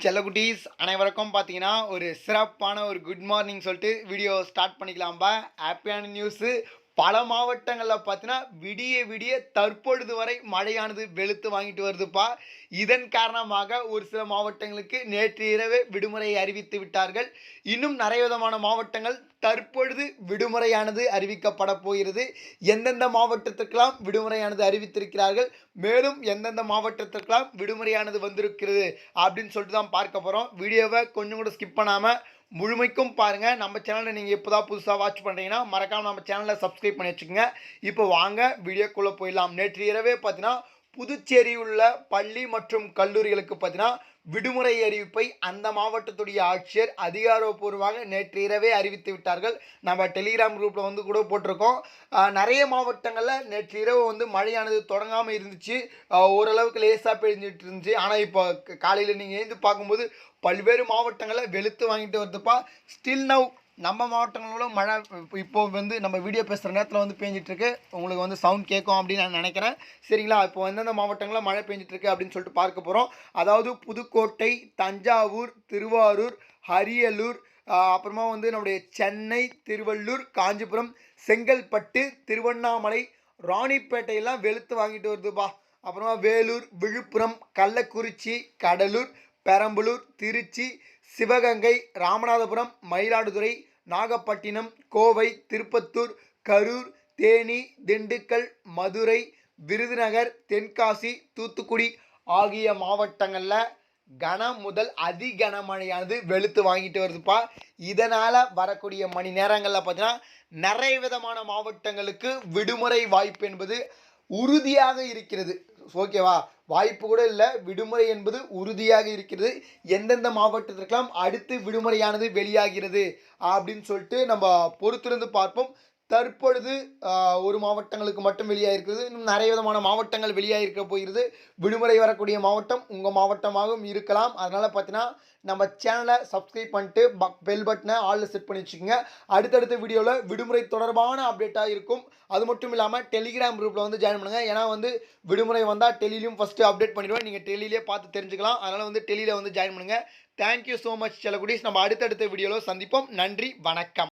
செல்லக்குட்டீஸ் அனைவருக்கும் பார்த்தீங்கன்னா ஒரு சிறப்பான ஒரு குட் மார்னிங் சொல்லிட்டு வீடியோ ஸ்டார்ட் பண்ணிக்கலாம்பா. ஹாப்பியான நியூஸு பல மாவட்டங்களில் பார்த்தீங்கன்னா விடிய விடிய தற்பொழுது வரை மழையானது வெளுத்து வாங்கிட்டு வருதுப்பா. இதன் காரணமாக ஒரு சில மாவட்டங்களுக்கு நேற்று இரவே விடுமுறை அறிவித்து விட்டார்கள். இன்னும் நிறைய விதமான மாவட்டங்கள் தற்பொழுது விடுமுறையானது அறிவிக்கப்பட போகிறது. எந்தெந்த மாவட்டத்திற்கெல்லாம் விடுமுறையானது அறிவித்திருக்கிறார்கள் மேலும் எந்தெந்த மாவட்டத்திற்கெல்லாம் விடுமுறையானது வந்திருக்கிறது அப்படின்னு சொல்லிட்டு தான் பார்க்க போகிறோம் வீடியோவை கொஞ்சம் கூட ஸ்கிப் பண்ணாமல் முழுமைக்கும் பாருங்கள் நம்ம சேனலை நீங்கள் இப்போ தான் புதுசாக வாட்ச் பண்ணுறீங்கன்னா மறக்காமல் நம்ம சேனலை சப்ஸ்கிரைப் பண்ணி வச்சுக்கோங்க. இப்போ வாங்க வீடியோக்குள்ளே போயிடலாம். நேற்று இரவே பார்த்தீங்கன்னா புதுச்சேரியில் உள்ள பள்ளி மற்றும் கல்லூரிகளுக்கு பார்த்தீங்கன்னா விடுமுறை அறிவிப்பை அந்த மாவட்டத்துடைய ஆட்சியர் அதிகாரப்பூர்வமாக நேற்று இரவே அறிவித்து விட்டார்கள். நம்ம டெலிகிராம் குரூப்பில் வந்து கூட போட்டிருக்கோம். நிறைய மாவட்டங்களில் நேற்று இரவு வந்து மழையானது தொடங்காமல் இருந்துச்சு. ஓரளவுக்கு லேசாக பெஞ்சிட்டு இருந்துச்சு. ஆனால் இப்போ காலையில் நீங்கள் எழுந்து பார்க்கும்போது பல்வேறு மாவட்டங்களில் வெளுத்து வாங்கிட்டு வருதுப்பா. ஸ்டில் நவ் நம்ம மாவட்டங்களோட மழை இப்போ- வந்து நம்ம வீடியோ பேசுகிற நேரத்தில் வந்து பேஞ்சிட்ருக்கு. உங்களுக்கு வந்து சவுண்ட் கேட்கும் அப்படின்னு நான் நினைக்கிறேன். சரிங்களா? இப்போ எந்தெந்த மாவட்டங்களில் மழை பெஞ்சிட்ருக்கு அப்படின்னு சொல்லிட்டு பார்க்க போகிறோம் அதாவது புதுக்கோட்டை தஞ்சாவூர் திருவாரூர் அரியலூர் அப்புறமா வந்து நம்முடைய சென்னை திருவள்ளூர் காஞ்சிபுரம் செங்கல்பட்டு திருவண்ணாமலை ராணிப்பேட்டையெல்லாம் வெளுத்து வாங்கிட்டு வருதுப்பா. அப்புறமா வேலூர் விழுப்புரம் கள்ளக்குறிச்சி கடலூர் பெரம்பலூர் திருச்சி சிவகங்கை ராமநாதபுரம் மயிலாடுதுறை நாகப்பட்டினம் கோவை திருப்பத்தூர் கரூர் தேனி திண்டுக்கல் மதுரை விருதுநகர் தென்காசி தூத்துக்குடி ஆகிய மாவட்டங்களில் கனம் முதல் அதி கனமழையானது வெளுத்து வாங்கிட்டு வருதுப்பா. இதனால் வரக்கூடிய மணி நேரங்களில் பார்த்தீங்கன்னா நிறைய விதமான மாவட்டங்களுக்கு விடுமுறை வாய்ப்பு என்பது உறுதியாக இருக்கிறது. ஓகேவா வாய்ப்பு கூட இல்லை. விடுமுறை என்பது உறுதியாக இருக்கிறது. எந்தெந்த மாவட்டத்திற்கெல்லாம் அடுத்து விடுமுறையானது வெளியாகிறது அப்படின்னு சொல்லிட்டு நம்ம பொறுத்திருந்து பார்ப்போம். தற்பொழுது ஒரு மாவட்டங்களுக்கு மட்டும் வெளியாகிருக்கிறது இன்னும் நிறைய விதமான மாவட்டங்கள் வெளியாகிருக்க போகிறது. விடுமுறை வரக்கூடிய மாவட்டம் உங்கள் மாவட்டமாகவும் இருக்கலாம். அதனால் பார்த்தீங்கன்னா நம்ம சேனலை சப்ஸ்கிரைப் பண்ணிட்டு பெல் பட்டனை ஆளில் செட் பண்ணி வச்சுக்கோங்க. அடுத்தடுத்த வீடியோவில் விடுமுறை தொடர்பான அப்டேட்டாக இருக்கும். அது மட்டும் இல்லாமல் டெலிகிராம் குரூப்பில் வந்து ஜாயின் பண்ணுங்கள் ஏன்னா வந்து விடுமுறை வந்தால் டெலிலையும் ஃபஸ்ட்டு அப்டேட் பண்ணிடுவேன். நீங்கள் டெலியிலே பார்த்து தெரிஞ்சுக்கலாம். அதனால் வந்து டெலியில் வந்து ஜாயின் பண்ணுங்கள் தேங்க்யூ ஸோ மச் செல்லகுடீஸ் நம்ம அடுத்தடுத்த வீடியோவில் சந்திப்போம். நன்றி வணக்கம்.